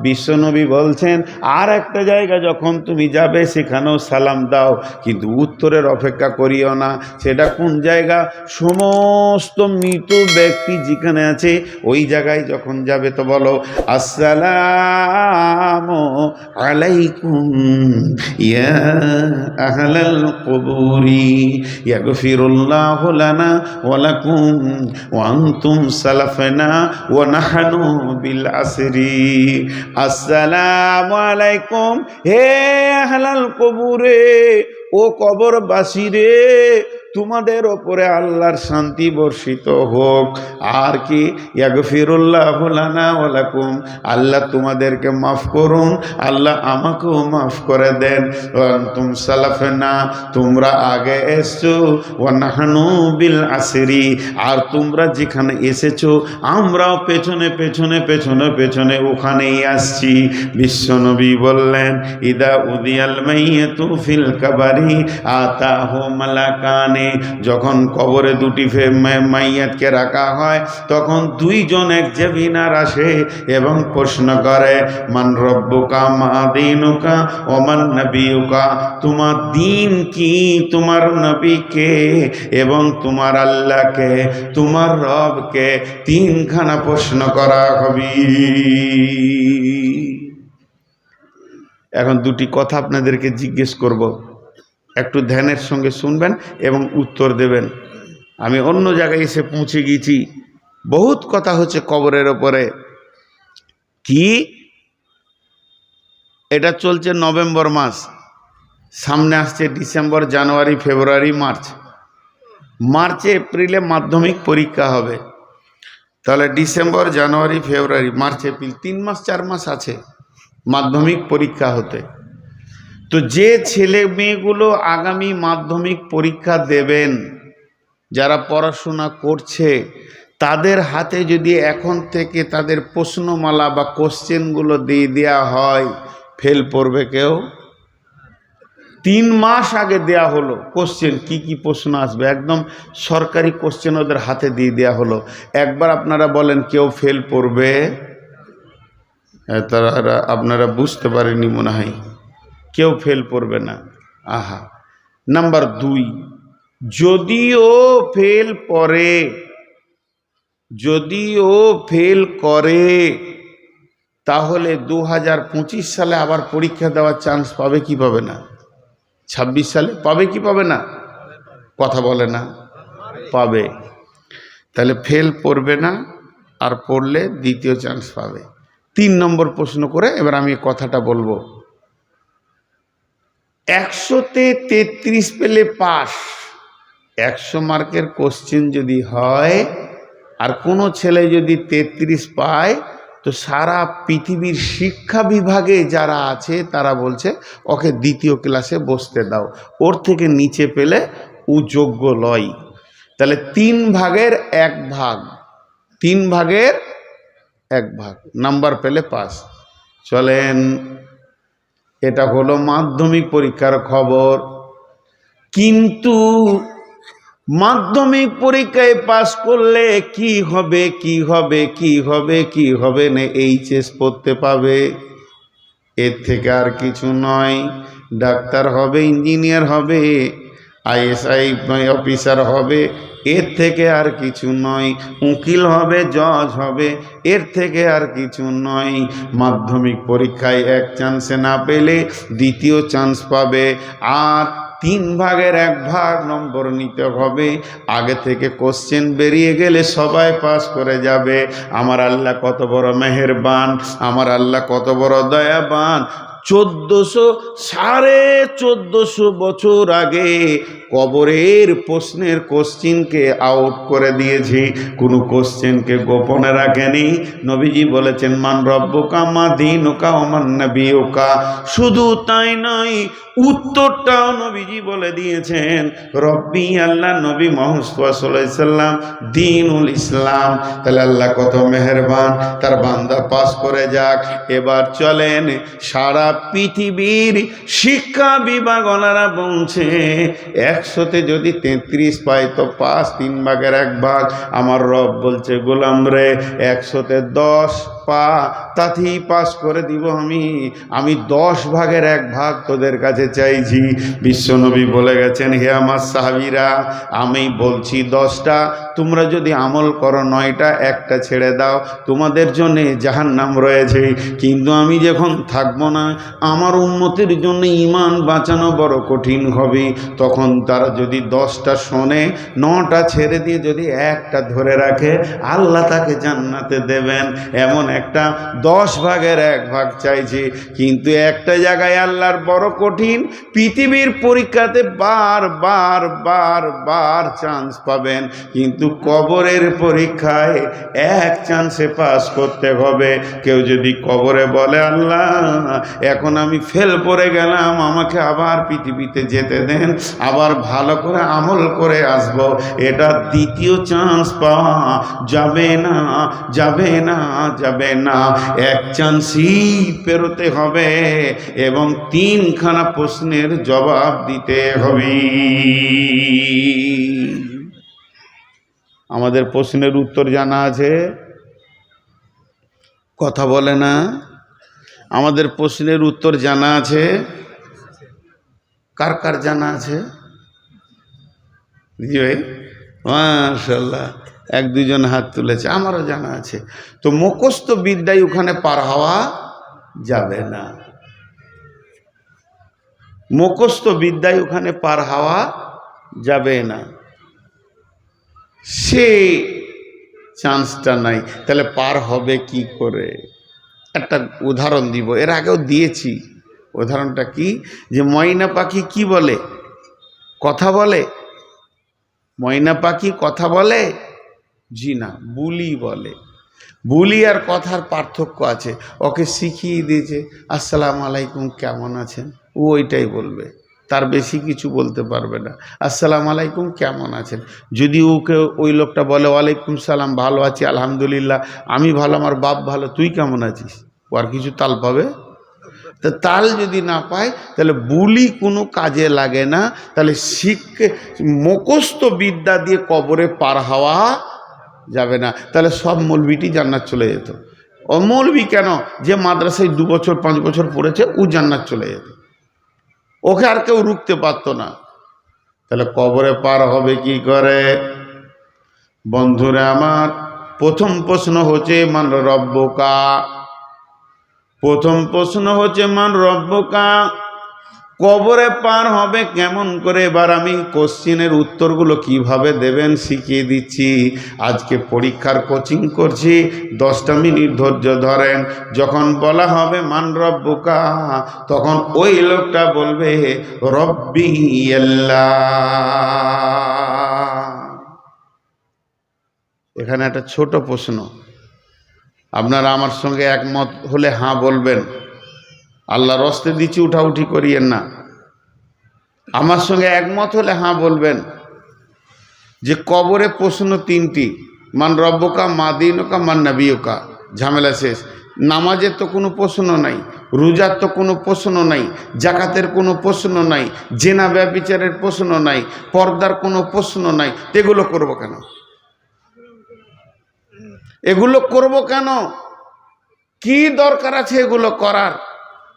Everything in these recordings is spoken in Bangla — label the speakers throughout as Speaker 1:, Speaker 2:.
Speaker 1: বিশ্বনবী বলছেন, আর একটা জায়গা যখন তুমি যাবে, সেখানেও সালাম দাও। কিন্তু উত্তরের অপেক্ষা করিও না। সেটা কোন জায়গা? সমস্ত মৃত ব্যক্তি যেখানে আছে, ওই জায়গায় যখন যাবে তো বলো, আসসালাম আলাইকুম, ইয়া আহলাল কবুরি, ইয়াগফিরুল্লাহু লানা ওয়া লাকুম, ওয়া আনতুম সালাফানা ওয়া নাহনু বিল আসরি। আসসালামু আলাইকুম হে আহলাল কবুরে ও কবরবাসী রে তোমাদের ওপরে আল্লাহর শান্তি বর্ষিত হোক। আর কি? ইয়াগফিরুল্লাহ লানা ওয়ালাকুম আল্লাহ তোমাদেরকে মাফ করুন। আল্লাহ আমাকেও মাফ করে দেন। তুম সালাফেনা। তোমরা আগে এসছো। ও নাহানু বিল আসিরি। আর তোমরা যেখানে এসেছ, আমরাও পেছনে পেছনে পেছনে পেছনে ওখানেই আসছি। বিশ্বনবী বললেন, ইদা উদিয়াল মাইয়াতু ফিল কাবারি আতা হো মালাকানে যখন কবরে দুটি মাইয়াতকে রাখা হয়, তখন দুইজন এক জেবিনার আসে এবং প্রশ্ন করে, মান রব্বুকা, মা দিনুকা, ওমান নবীকা তোমার দিন কি? তোমার নবীকে এবং তোমার আল্লাহকে তোমার রবকে তিনখানা প্রশ্ন করা হবে এখন দুটি কথা আপনাদেরকে জিজ্ঞেস করব। একটু ধ্যানের সঙ্গে শুনবেন এবং উত্তর দেবেন। আমি অন্য জায়গায় এসে পৌঁছে গেছি বহুত কথা হচ্ছে কবরের ওপরে। কি? এটা চলছে নভেম্বর মাস। সামনে আসছে ডিসেম্বর, জানুয়ারি, ফেব্রুয়ারি, মার্চ। মার্চে, এপ্রিলে মাধ্যমিক পরীক্ষা হবে। তাহলে December, January, February, March, April তিন মাস, চার মাস আছে মাধ্যমিক পরীক্ষা হতে। তো যে ছেলে মেয়েগুলো আগামী মাধ্যমিক পরীক্ষা দেবেন, যারা পড়াশোনা করছে, তাদের হাতে যদি এখন থেকে তাদের প্রশ্নমালা বা কোশ্চেনগুলো দিয়ে দেওয়া হয়, ফেল পড়বে কেউ? তিন মাস আগে দেয়া হলো কোশ্চেন, কি কি প্রশ্ন আসবে? একদম সরকারি কোশ্চেন ওদের হাতে দিয়ে দেওয়া হলো। একবার আপনারা বলেন, কেউ ফেল পড়বে? তারা আপনারা বুঝতে পারেনি মনে হয়। কেউ ফেল করবে না। আহা। নাম্বার দুই, যদিও ফেল পরে যদিও ফেল করে, তাহলে দু হাজার পঁচিশ সালে আবার পরীক্ষা দেওয়ার চান্স পাবে কি পাবে না? ছাব্বিশ সালে পাবে কি পাবে না? কথা বলে না। পাবে। তাহলে ফেল পড়বে না, আর পড়লে দ্বিতীয় চান্স পাবে। তিন নম্বর প্রশ্ন করে এবার আমি কথাটা বলব। একশোতে তেত্রিশ পেলে পাস একশো মার্কের কোশ্চেন যদি হয়, আর কোনো ছেলে যদি তেত্রিশ পায়, তো সারা পৃথিবীর শিক্ষা বিভাগে যারা আছে, তারা বলছে, ওকে দ্বিতীয় ক্লাসে বসতে দাও। ওর থেকে নিচে পেলে ও যোগ্য লয় তাহলে তিন ভাগের এক ভাগ। তিন ভাগের এক ভাগ। নাম্বার পেলে পাস চলেন এটা হলো মাধ্যমিক পরীক্ষার খবর। কিন্তু মাধ্যমিক পরীক্ষায় পাস করলে কি হবে কি হবে কি হবে কি হবে না এইচএস পড়তে পাবে? এর থেকে আর কিছু নয়। ডাক্তার হবে, ইঞ্জিনিয়ার হবে, আইএসআই অফিসার হবে এর থেকে আর কিছু নয়। উকিল হবে, জজ হবে, এর থেকে আর কিছু নয়। মাধ্যমিক পরীক্ষায় এক চান্সে না পেলে দ্বিতীয় চান্স পাবে। আর তিন ভাগের এক ভাগ নম্বর নিতে হবে। আগে থেকে কোশ্চেন বেরিয়ে গেলে সবাই পাস করে যাবে। আমার আল্লাহ কত বড় মেহেরবান, আমার আল্লাহ কত বড় দয়াবান। চোদ্দশো, সাড়ে চোদ্দশো বছর আগে কবরের প্রশ্নের কোশ্চিনকে আউট করে দিয়েছি। কোনো কোশ্চেনকে গোপনে রাখেনি। নবীজি বলেছেন, মান রব্বকা মা দিন ওকা ওমান নবী ওকা শুধু তাই নয়, উত্তরটাও নবীজি বলে দিয়েছেন, রব্বি আল্লাহ নবী মোহাম্মদ সাল্লাম, দিনুল ইসলাম। তাহলে আল্লাহ কত মেহেরবান, তার বান্দা পাস করে যাক। এবার চলেন সারা পৃথিবীর শিক্ষা বিভাগ ওনারা বলছে, একশোতে যদি তেত্রিশ পায় তো পাঁচ, তিন ভাগের এক ভাগ। আমার রব বলছে, গোলাম রে, একশোতে দশ পা, তাতেই পাস করে দিব আমি। আমি দশ ভাগের এক ভাগ তোদের কাছে চাইছি। বিশ্বনবী বলে গেছেন, হে আমার সাহাবিরা, আমি বলছি দশটা তোমরা যদি আমল করো নয়টা, একটা ছেড়ে দাও, তোমাদের জন্য জাহান নাম রয়েছে। কিন্তু আমি যখন থাকব না, আমার উন্নতির জন্য ইমান বাঁচানো বড় কঠিন হবে। তখন তারা যদি দশটা শোনে, নটা ছেড়ে দিয়ে যদি একটা ধরে রাখে, আল্লাহ তাকে জান্নাতে দেবেন। এমন একটা দশ ভাগের এক ভাগ চাইছে। কিন্তু একটা জায়গায় আল্লাহর বড় কঠিন, পৃথিবীর পরীক্ষাতে বার বার বার বার চান্স পাবেন। কিন্তু কবরের পরীক্ষায় এক চান্সে পাস করতে হবে। কেউ যদি কবরে বলে, আল্লাহ, এখন আমি ফেল পড়ে গেলাম, আমাকে আবার পৃথিবীতে যেতে দেন, আবার ভালো করে আমল করে আসব। এটা দ্বিতীয় চান্স পাওয়া যাবে না যাবে না যাবে না। এক চান্সই পেরোতে হবে এবং তিনখানা প্রশ্নের জবাব দিতে হবে। আমাদের প্রশ্নের উত্তর জানা আছে। কথা বলে না। আমাদের প্রশ্নের উত্তর জানা আছে। কার কার জানা আছে? মাশাল্লাহ এক দুজন হাত তুলেছে, আমারও জানা আছে। তো মুখস্থ বিদ্যায় ওখানে পার হওয়া যাবে না। মুখস্থ বিদ্যায় ওখানে পার হওয়া যাবে না। সে চান্সটা নাই। তাহলে পার হবে কি করে? একটা উদাহরণ দিব। এর আগেও দিয়েছি। উদাহরণটা কি? যে ময়না পাখি কি বলে? কথা বলে? ময়না পাখি কথা বলে? জি না, বুলি বলে। বুলি আর কথার পার্থক্য আছে। ওকে শিখিয়ে দিয়েছে, আসসালামু আলাইকুম, কেমন আছেন? ও ওইটাই বলবে। তার বেশি কিছু বলতে পারবে না। আসসালাম আলাইকুম, কেমন আছেন? যদি ওকে ওই লোকটা বলে, ওয়ালাইকুম সালাম, ভালো আছি, আলহামদুলিল্লাহ। আমি ভালো, আমার বাপ ভালো, তুই কেমন আছিস? ও আর কিছু তাল পাবে? তা তাল যদি না পায়, তাহলে বুলি কোনো কাজে লাগে না। তাহলে শিখে মুখস্থ বিদ্যা দিয়ে কবরে পার হওয়া যাবে না। তাহলে সব মৌলবিটি জান্নাত চলে যেত। ও মৌলবি কেন? যে মাদ্রাসায় দু বছর, পাঁচ বছর পড়েছে, ও জান্নাত চলে যেত। ওকে আর কেউ রুখতে পারতো না। তাহলে কবরে পার হবে কি করে? বন্ধুরা আমার, প্রথম প্রশ্ন হচ্ছে, মান রব্বকা? প্রথম প্রশ্ন হচ্ছে, মান রব্বকা? কবরে পার হবে কেমন করে? এবার আমি কোশ্চিনের উত্তরগুলো কীভাবে দেবেন শিখিয়ে দিচ্ছি। আজকে পরীক্ষার কোচিং করছি, দশটা মিনিট ধৈর্য ধরেন। যখন বলা হবে মান রব্বুকা, তখন ওই লোকটা বলবে, রব্বি এখানে একটা ছোট প্রশ্ন। আপনারা আমার সঙ্গে একমত হলে হাঁ বলবেন। আল্লাহ রস্তে দিচ্ছি, উঠাউঠি করিয়েন না। আমার সঙ্গে একমত হলে হাঁ বলবেন যে কবরে প্রশ্ন তিনটি, মান রব্বকা, মা দিনকা, মান নবীকা ঝামেলা শেষ। নামাজের তো কোনো প্রশ্ন নাই, রোজার তো কোনো প্রশ্ন নাই, জাকাতের কোনো প্রশ্ন নাই, জেনা ব্যবিচারের প্রশ্ন নাই, পর্দার কোনো প্রশ্ন নাই এগুলো করব কেন? এগুলো করব কেন? কি দরকার আছে এগুলো করার?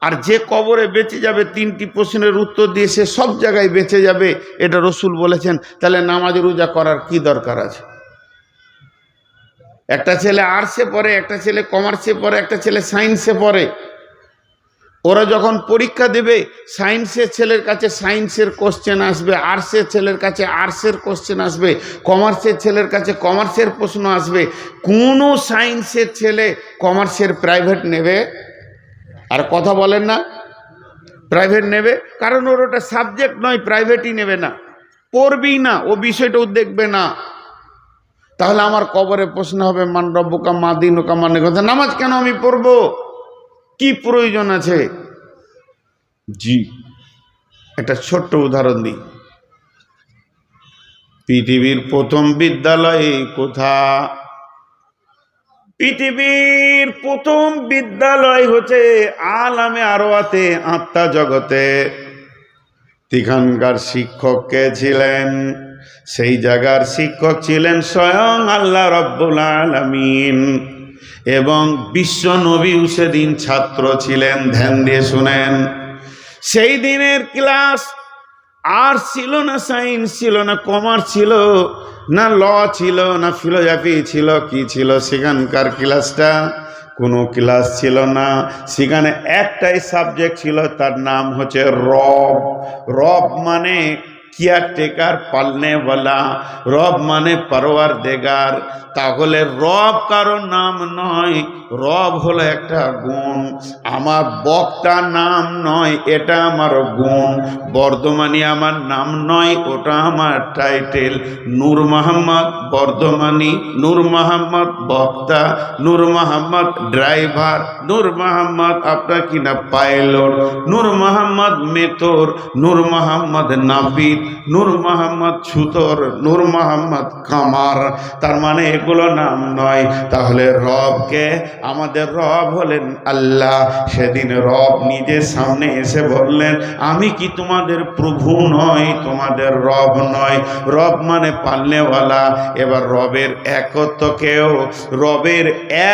Speaker 1: আর যে কবরে বেঁচে যাবে, তিনটি প্রশ্নের উত্তর দিয়ে সে সব জায়গায় বেঁচে যাবে, এটা রসুল বলেছেন। তাহলে নামাজ রোজা করার কি দরকার আছে? একটা ছেলে আর্টসে পড়ে, একটা ছেলে কমার্সে পড়ে, একটা ছেলে সায়েন্সে পড়ে। ওরা যখন পরীক্ষা দেবে সায়েন্সের ছেলের কাছে সায়েন্সের কোশ্চেন আসবে আর্টসের ছেলের কাছে আর্টসের কোশ্চেন আসবে কমার্সের ছেলের কাছে কমার্সের প্রশ্ন আসবে। কোনো সায়েন্সের ছেলে কমার্সের প্রাইভেট নেবে? আর কথা বলেন না প্রাইভেট নেবে, কারণ ওর ওটা সাবজেক্ট নয় প্রাইভেটই নেবে না। পড়বেই না, ও বিষয়টাও দেখবে না। তাহলে আমার কবরে প্রশ্ন হবে, মান রব্বকা মা দিনকা মানে কথা নামাজ কেন আমি পড়ব? কি প্রয়োজন আছে? জি, একটা ছোট্ট উদাহরণ দিই। পৃথিবীর প্রথম বিদ্যালয়ে কোথা পৃথিবীর প্রথম বিদ্যালয় হচ্ছে আলামে আরোয়াতে আত্মা জগতে। সেখানকার শিক্ষক কে ছিলেন? সেই জায়গার শিক্ষক ছিলেন স্বয়ং আল্লাহ রব্বুল আলমিন। এবং বিশ্ব নবী সেদিন ছাত্র ছিলেন, ধ্যান দিয়ে শুনেন। সেই দিনের ক্লাস আর ছিল না সায়েন্স ছিল না কমার্স ছিল, না ল ছিল, না ফিলোজফি ছিল, কি ছিল সেখানকার ক্লাসটা? কোনো ক্লাস ছিল না। সেখানে একটাই সাবজেক্ট ছিল, তার নাম হচ্ছে রব। রব মানে কেয়ারটেকার, পালনেওয়ালা, রব মানে পরওয়ার দেগার তাহলে রব কারও নাম নয়, রব হলো একটা গুণ। আমার বক্তা নাম নয়, এটা আমার গুণ। বর্ধমানী আমার নাম নয়, ওটা আমার টাইটেল। নূর মোহাম্মদ বর্ধমানী, নূর মোহাম্মদ বক্তা, নূর মোহাম্মদ ড্রাইভার, নূর মোহাম্মদ আপনার কিনা পাইলট, নূর মোহাম্মদ মেতর নূর মোহাম্মদ নাবিদ। নূর মোহাম্মদ ছুতর নূর মোহাম্মদ কামার। তার মানে এগুলো নাম নয়। তাহলে রবকে, আমাদের রব হলেন আল্লাহ। সেদিন রব নিজের সামনে এসে বললেন, আমি কি তোমাদের প্রভু নয় তোমাদের রব নয় রব মানে পালনেওয়ালা এবার রবের একত্বকেও রবের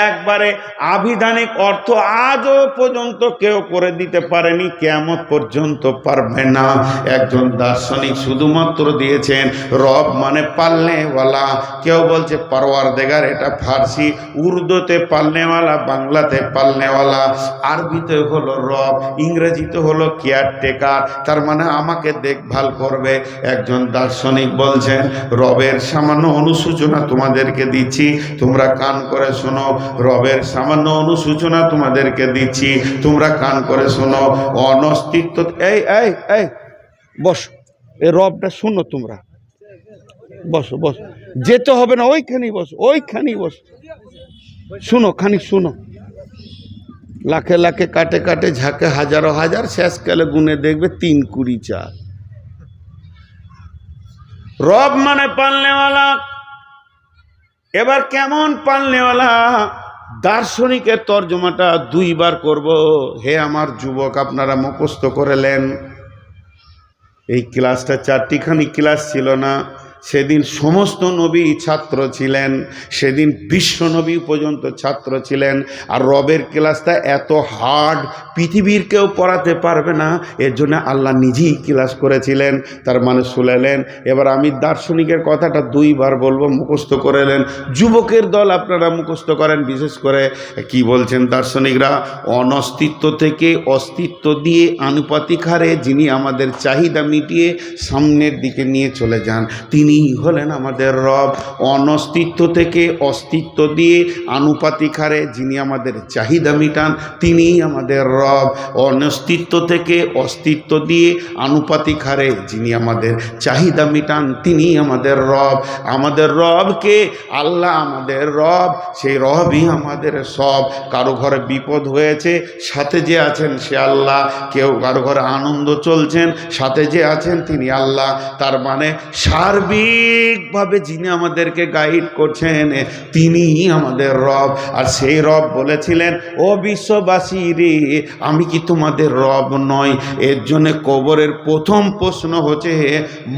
Speaker 1: একবারে আবিধানিক অর্থ আজও পর্যন্ত কেউ করে দিতে পারেনি কেমন পর্যন্ত পারবে না। একজন দার্শনিক শুধুমাত্র দিয়েছেন, রব মানে পালনেওয়ালা। কেউ বলছে পারওয়ার দেগার এটা ফার্সি, উর্দুতে পালনেওয়ালা, বাংলাতে পালনেওয়ালা। আরবিতে হলো রব, ইংরেজিতে হলো কেয়ারটেকার। তার মানে আমাকে দেখভাল করবে। একজন দার্শনিক বলছেন, রবের সামান্য অনুসূচনা তোমাদেরকে দিচ্ছি। তোমরা কান করে শোনো, রবের সামান্য অনুসূচনা তোমাদেরকে দিচ্ছি। তোমরা কান করে শোনো, অনস্তিত্ব, এই এই এই, বস। এই রবটা শুনো তোমরা। বসো বসো। যেতে হবে না, ওইখানেই বসো ওইখানেই বসো। শুনো খানিক শুনো লাখে লাখে, কাটে কাটে, ঝাঁকে হাজারো হাজার, শেষ শেষকালে গুনে দেখবে তিন কুড়ি চার। রব মানে পালনেওয়ালা। এবার কেমন পালনেওয়ালা? দার্শনিকের তর্জমাটা দুইবার করব। হে আমার যুবক, আপনারা মুখস্থ করে করেলেন এই ক্লাসটা চারটিখানি ক্লাস ছিল না। সেদিন সমস্ত নবী ছাত্র ছিলেন, সেদিন বিশ্ব নবী পর্যন্ত ছাত্র ছিলেন, আর রবের ক্লাসটা এত হার্ড পৃথিবীর কেউ পড়াতে পারবে না, এর জন্য আল্লাহ নিজেই ক্লাস করেছিলেন, তার মানে শুনেলেন। এবার আমি দার্শনিকের কথাটা দুইবার বলব, মুখস্থ করেলেন যুবকের দল আপনারা মুখস্থ করেন, বিশেষ করে কি বলছেন দার্শনিকরা? অনস্তিত্ব থেকে অস্তিত্ব দিয়ে আনুপাতিক হারে যিনি আমাদের চাহিদা মিটিয়ে সামনের দিকে নিয়ে চলে যান, তিনি হলেন আমাদের রব। অনস্তিত্ব থেকে অস্তিত্ব দিয়ে আনুপাতিক হারে যিনি আমাদের চাহিদা মিটান, তিনিই আমাদের রব। অনস্তিত্ব থেকে অস্তিত্ব দিয়ে আনুপাতিক হারে যিনি আমাদের চাহিদা মিটান, তিনিই আমাদের রব। আমাদের রবকে আল্লাহ আমাদের রব, সেই রবই আমাদের সব। কারও ঘরে বিপদ হয়েছে, সাথে যে আছেন সে আল্লাহ। কেউ কারও ঘরে আনন্দ চলছেন, সাথে যে আছেন তিনি আল্লাহ। তার মানে সার্বিকভাবে যিনি আমাদেরকে গাইড করছেন, তিনি আমাদের রব। আর সেই রব বলেছিলেন, ও বিশ্ববাসী রে, আমি কি তোমাদের রব নয় এর জন্য কবরের প্রথম প্রশ্ন হচ্ছে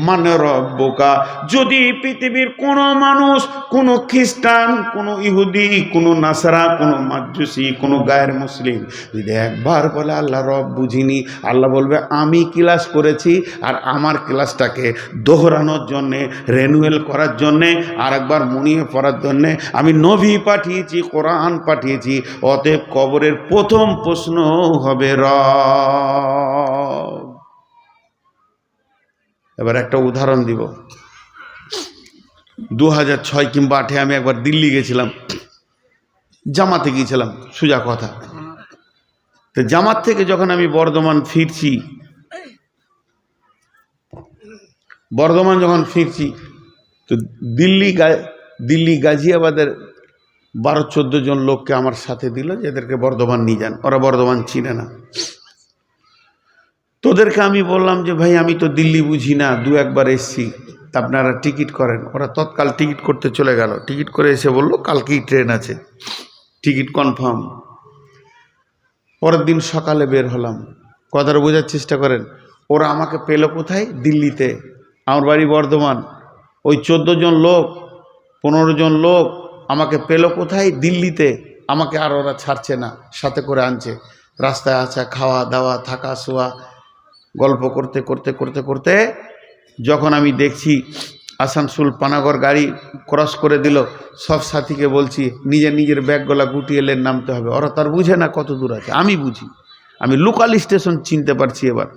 Speaker 1: মানে রব বোকা? যদি পৃথিবীর কোনো মানুষ, কোনো খ্রিস্টান, কোনো ইহুদি, কোনো নাসারা, কোনো মাজুসি, কোনো গায়ের মুসলিম, যদি একবার বলে, আল্লাহ রব বুঝিনি। আল্লাহ বলবে, আমি ক্লাস করেছি, আর আমার ক্লাসটাকে দোহরানোর জন্যে রেনুয়েল করার জন্যে আর একবার মনিয়ে পড়ার জন্যে। আমি নভি পাঠিয়েছি, কোরআন পাঠিয়েছি, অতএব কবরের প্রথম প্রশ্ন হবে র এবার একটা উদাহরণ দিব। দু হাজার ছয় কিংবা আটে আমি একবার দিল্লি গেছিলাম। জামাতে গিয়েছিলাম, সোজা কথা। তো জামাত থেকে যখন আমি বর্ধমান ফিরছি বর্ধমান যখন ফিরছি, তো দিল্লি দিল্লি গাজিয়াবাদের বারো চোদ্দ জন লোককে আমার সাথে দিল যে এদেরকে বর্ধমান নিয়ে যান। ওরা বর্ধমান চিনে না। তোদেরকে আমি বললাম যে, ভাই, আমি তো দিল্লি বুঝি না, দু একবার এসছি, আপনারা টিকিট করেন। ওরা তৎকাল টিকিট করতে চলে গেল। টিকিট করে এসে বলল, কালকেই ট্রেন আছে, টিকিট কনফার্ম। পরের দিন সকালে বের হলাম। কথাটা বোঝার চেষ্টা করেন, ওরা আমাকে পেল কোথায়? দিল্লিতে আমার বাড়ি বর্ধমান। ওই চোদ্দ জন লোক, পনেরো জন লোক আমাকে পেল কোথায়? দিল্লিতে। আমাকে আর ওরা ছাড়ছে না, সাথে করে আনছে। রাস্তায় আছে, খাওয়া দাওয়া, থাকা শোয়া, গল্প করতে করতে করতে করতে যখন আমি দেখছি আসানসোল পানাগড় গাড়ি ক্রস করে দিল, সব সাথীকে বলছি, নিজের নিজের ব্যাগগুলা গুটিয়ে এলে নামতে হবে। ওরা তার বুঝে না কত দূর আছে। আমি বুঝি। আমি লোকাল স্টেশন চিনতে পারছি এবার।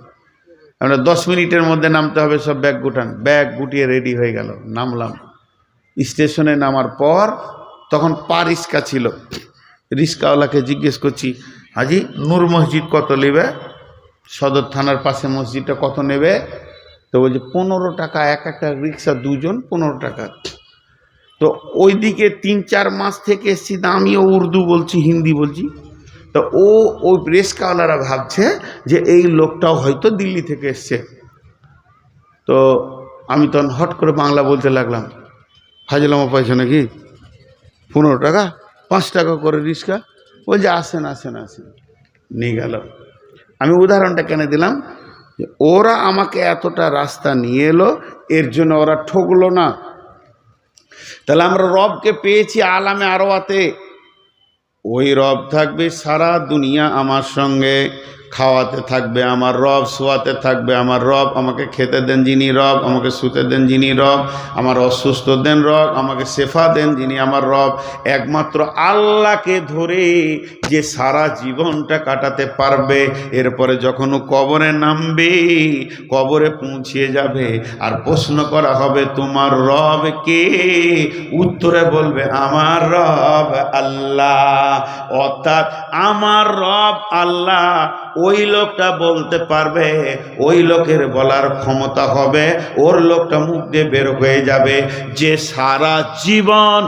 Speaker 1: আমরা দশ মিনিটের মধ্যে নামতে হবে, সব ব্যাগ গুটান। ব্যাগ গুটিয়ে রেডি হয়ে গেল, নামলাম। স্টেশনে নামার পর তখন পা রিক্সা ছিল। রিক্সাওয়ালাকে জিজ্ঞেস করছি, হাজি, নূর মসজিদ কত নেবে? সদর থানার পাশে মসজিদটা কত নেবে? তো বলছে, পনেরো টাকা, এক একটা রিক্সা দুজন, পনেরো টাকা। তো ওইদিকে তিন চার মাস থেকে এসছি আমিও উর্দু বলছি, হিন্দি বলছি। তো ও ওই রিক্সাওয়ালারা ভাবছে যে এই লোকটাও হয়তো দিল্লি থেকে এসছে। তো আমি তখন হট করে বাংলা বলতে লাগলাম ফাজলামা পাইছো নাকি? পনেরো টাকা? পাঁচ টাকা করে রিক্সা বলছে, আসেন আসেন আসেন। নিয়ে গেল। আমি উদাহরণটা কেন দিলাম? ওরা আমাকে এতটা রাস্তা নিয়ে এলো, এর জন্য ওরা ঠকলো না। তাহলে আমরা রবকে পেয়েছি আলামে আরোয়াতে। ওই রব থাকবে সারা দুনিয়া আমার সঙ্গে। খাওয়াতে থাকবে, আমার রব শোয়াতে থাকবে, আমার রব আমাকে খেতে দেন যিনি রব, আমাকে শুতে দেন যিনি রব, আমার অসুস্থ দেন রব, আমাকে সেফা দেন যিনি আমার রব। একমাত্র আল্লাহকে ধরে যে সারা জীবনটা কাটাতে পারবে, এরপরে যখন কবরে নামবে, কবরে পৌঁছিয়ে যাবে, আর প্রশ্ন করা হবে, তোমার রব কে? উত্তরে বলবে, আমার রব আল্লাহ। অর্থাৎ আমার রব আল্লাহ ওই লোকটা বলতে পারবে, ওই লোকের বলার ক্ষমতা হবে, ওর লোকটা মুখ দিয়ে বের হয়ে যাবে। যে সারা জীবন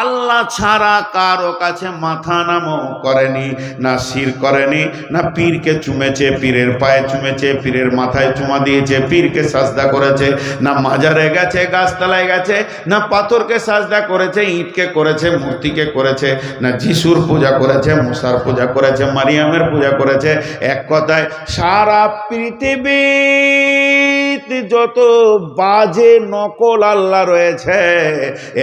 Speaker 1: আল্লাহ ছাড়া কারও কাছে মাথা নামও করেনি, না শির করেনি, না পীরকে চুমেছে, পীরের পায়ে চুমেছে, পীরের মাথায় চুমা দিয়েছে, পীরকে সাজদা করেছে, না মাজারে গেছে, গাছতলায় গেছে, না পাথরকে সাজদা করেছে, ইটকে করেছে, মূর্তিকে করেছে, না যিশুর পূজা করেছে, মুসার পূজা করেছে, মারিয়ামের পূজা করেছে কথায় সারা পৃথিবীতে যত বাজে নকল আল্লাহ রয়েছে,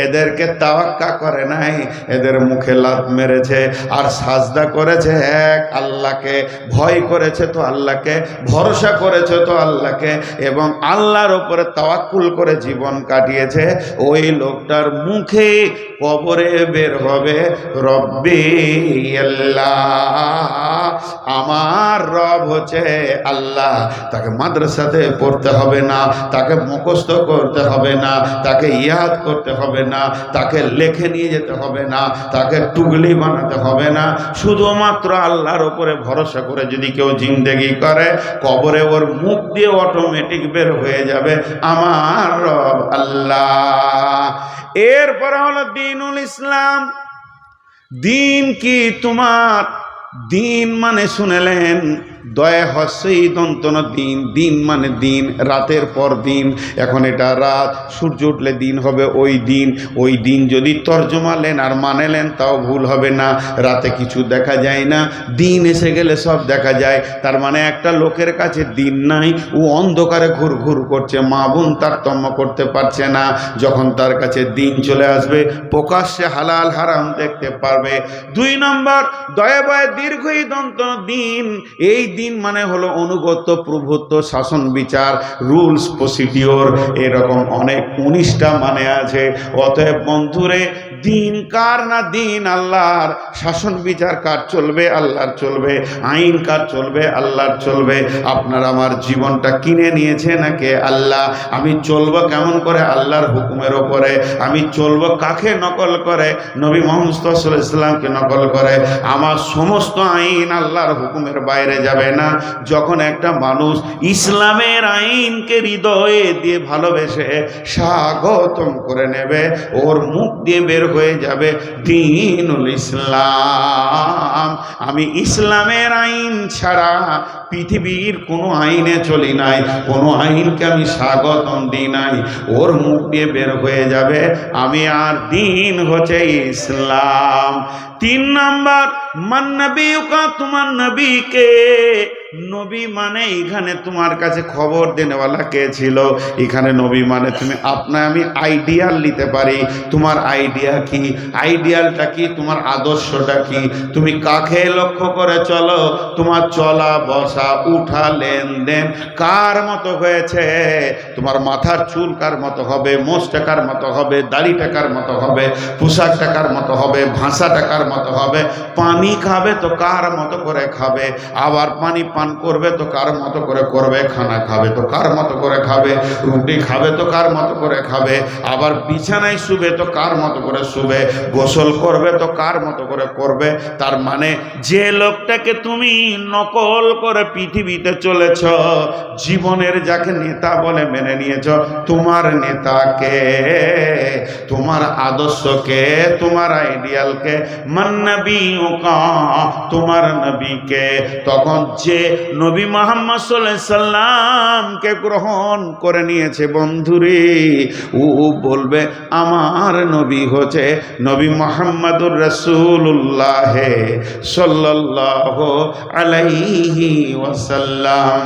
Speaker 1: এদেরকে তাওয়াক্কা করে নাই, এদের মুখে লাত মেরেছে, আর সাজদা করেছে এক আল্লাহকে, ভয় করেছে তো আল্লাহকে, ভরসা করেছে তো আল্লাহকে, এবং আল্লাহর ওপরে তাওয়াক্কুল করে জীবন কাটিয়েছে। ওই লোকটার মুখে কবরে বের হবে, রব্বি আমার রব হচ্ছে আল্লাহ, তাকে মাদ্রাসাতে পড়তে হবে। না, তাকে মুখস্থ করতে হবে না, তাকে ইয়াদ করতে হবে না, তাকে লেখে নিয়ে যেতে হবে না, তাকে টুগলি বানাতে হবে না। শুধুমাত্র আল্লাহর ওপরে ভরসা করে যদি কেউ জিন্দেগি করে, কবরে ওর মুখ দিয়ে অটোমেটিক বের হয়ে যাবে, আমার রব আল্লাহ। এরপরে হলো দিনুল ইসলাম। দিন কি তোমার? দিন মানে শুনেলেন দয়া হস্যই দন্তন দিন দিন মানে দিন, রাতের পর দিন। এখন এটা রাত, সূর্য উঠলে দিন হবে ওই দিন। ওই দিন যদি তর্জমালেন আর মানেলেন তাও ভুল হবে না। রাতে কিছু দেখা যায় না, দিন এসে গেলে সব দেখা যায়। তার মানে একটা লোকের কাছে দিন নাই, ও অন্ধকারে ঘুর ঘুর করছে, মা বোন তারতম্য করতে পারছে না। যখন তার কাছে দিন চলে আসবে, প্রকাশ্যে হালাল হারাম দেখতে পারবে। দুই নম্বর, দয়া বয় দীর্ঘই দন্ত দিন। এই দিন মানে হলো অনুগত প্রভুত্ব শাসন বিচার, রুলস, প্রসিডিওর, এরকম অনেক, উনিশটা মানে আছে। অতএব বন্ধুরে দিন কার না দিন আল্লাহর? শাসন বিচার কার চলবে? আল্লাহর চলবে। আইন কার চলবে? আল্লাহর চলবে। আপনার আমার জীবনটা কিনে নিয়েছে নাকি আল্লাহ? আমি চলবো কেমন করে আল্লাহর হুকুমের ওপরে? আমি চলবো কাকে নকল করে? নবী মোহাম্মদ ইসলামকে নকল করে। আমার সমস্ত আইন আল্লাহর হুকুমের বাইরে যাবে না। যখন একটা মানুষ ইসলামের আইনকে হৃদয়ে দিয়ে ভালোবেসে স্বাগতম করে নেবে, ওর মুখ দিয়ে বের হয়ে যাবে দিনুল ইসলাম। আমি ইসলামের আইন ছাড়া পৃথিবীর কোনো আইনে চলি নাই, কোনো আইনকে আমি স্বাগতম দিই নাই, ওর মুখ দিয়ে বের হয়ে যাবে, আমি আর দিন হচ্ছে ইসলাম। তিন নাম্বার মান নবীকা তোমার নবী মানে এখানে তোমার কাছে খবর দেনেওয়ালা কে ছিল? এখানে নবী মানে তুমি, আপনা আমি আইডিয়াল নিতে পারি। তোমার আইডিয়া কি? আইডিয়ালটা কি? তোমার আদর্শটা কি? তুমি কাকে লক্ষ্য করে চলো? তোমার চলা, বসা, উঠা, লেনদেন কার মতো হয়েছে? তোমার মাথার চুল কার মতো হবে? মোষ টাকার মতো হবে? দাড়ি টাকার মতো হবে? পোশাক টাকার মতো হবে? ভাষা টাকার মতো হবে? পানি খাবে তো কার মতো করে খাবে? আবার পানি পান করবে তো কার মতো করে করবে? খানা খাবে তো কার মতো করে খাবে? রুটি খাবে তো কার মতো করে খাবে? আবার বিছানায় শুবে তো কার মতো করে শুবে? গোসল করবে তো কার মতো করে করবে? তার মানে যে লোকটাকে তুমি নকল করে পৃথিবীতে চলেছ, জীবনের যাকে নেতা বলে মেনে নিয়েছ, তোমার নেতাকে তোমার আদর্শকে তোমার আইডিয়ালকে মান্নবী তোমার নবীকে। তখন যে নবী মোহাম্মদ সাল্লামকে গ্রহণ করে নিয়েছে, বন্ধুরে, ও বলবে, আমার নবী হচ্ছে নবী মোহাম্মদুর রসুল্লাহ সাল্লাহ আলাইহি ওয়াসাল্লাম।